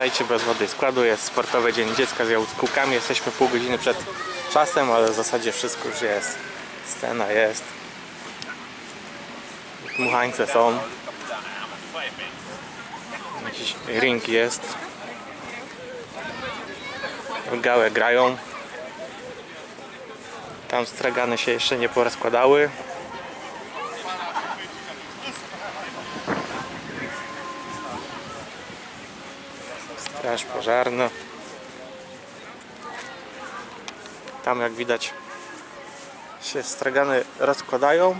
Dajcie bez wody składu, jest sportowy dzień dziecka z jaskółkami. Jesteśmy pół godziny przed czasem, ale w zasadzie wszystko już jest. Scena jest. Dmuchańce są. Jakiś ring jest. Gałę grają. Tam stragany się jeszcze nie porozkładały. Straż pożarna. Tam jak widać się stragany rozkładają.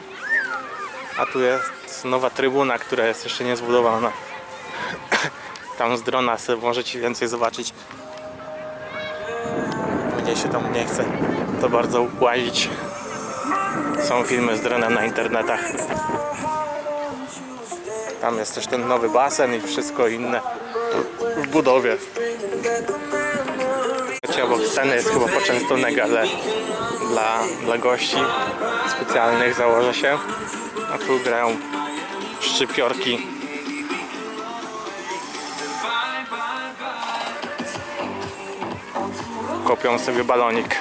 A tu jest nowa trybuna, która jest jeszcze nie zbudowana. Tam z drona sobie możecie więcej zobaczyć. Mnie się tam nie chce to bardzo łazić. Są filmy z drona na internetach. Tam jest też ten nowy basen i wszystko inne budowie. Obok sceny jest chyba poczęstunek, ale dla, dla gości specjalnych założę się. A tu grają szczypiorki. Kopią sobie balonik.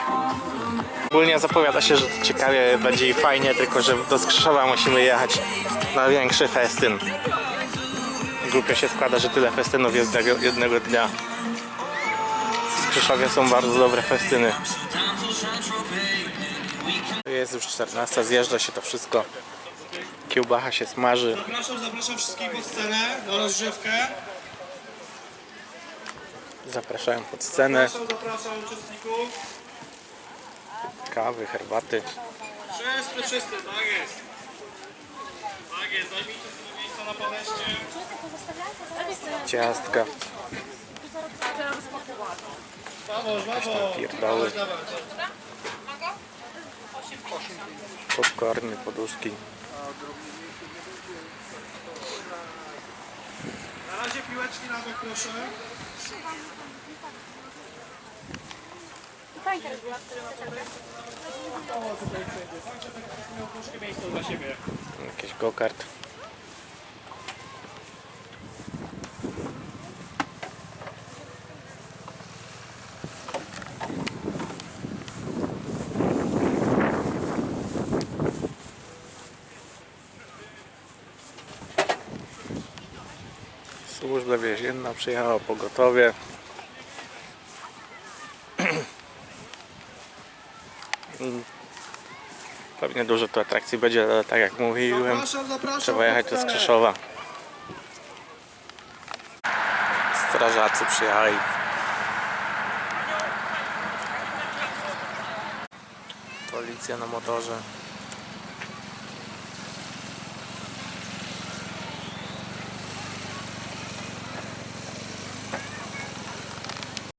Ogólnie zapowiada się, że to ciekawie będzie i fajnie, tylko że do Skrzeszowa musimy jechać na większy festyn. Głupio się składa, że tyle festynów jest jednego, jednego dnia. W Skrzeszowie są bardzo dobre festyny. Jest już 14, zjeżdża się to wszystko. Kiełbacha się smaży. Zapraszam, zapraszam wszystkich pod scenę na rozgrzewkę. Zapraszają pod scenę. Zapraszam, zapraszam uczestników. Kawy, herbaty. Wszyscy, wszyscy, tak jest. Tak jest, miejsca na podejście. Ciastka. Dawaj. Popcorny, poduszki. Na razie piłeczki na bok proszę. O, tutaj Służba więzienna przyjechała pogotowie. Pewnie dużo tu atrakcji będzie, ale tak jak mówiłem, Zapraszam, zapraszam. Trzeba jechać do scenę. Skrzeszowa. Strażacy przyjechali. Policja na motorze.